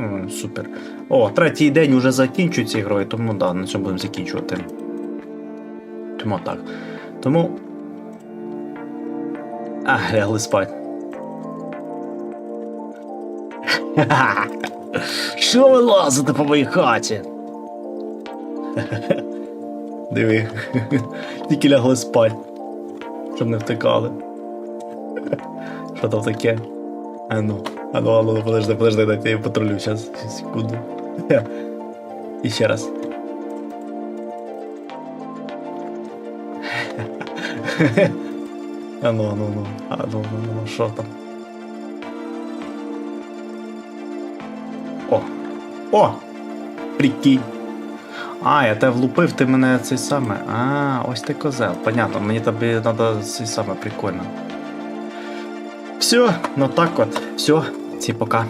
Ну, супер. О, третій день вже закінчується ігрою, тому да, на цьому будемо закінчувати. Тому так. Тому. А, лягли спать. Що ви лазите по моїй хаті? Диви. Тільки лягли спать. Щоб не втикали. Що там таке? А ну, а ну, а ну, подожди, подожди, дайте я патрулю сейчас, секунду. І ще раз. А ну, а ну, ну, а ну, ну, ну, ну, що там? О! О! Прикинь! А, я тебе влупив, ти мене цей саме. А, ось ти козел. Понятно, мені тобі треба цей саме прикольно. Все, ну так от, все, ці пока.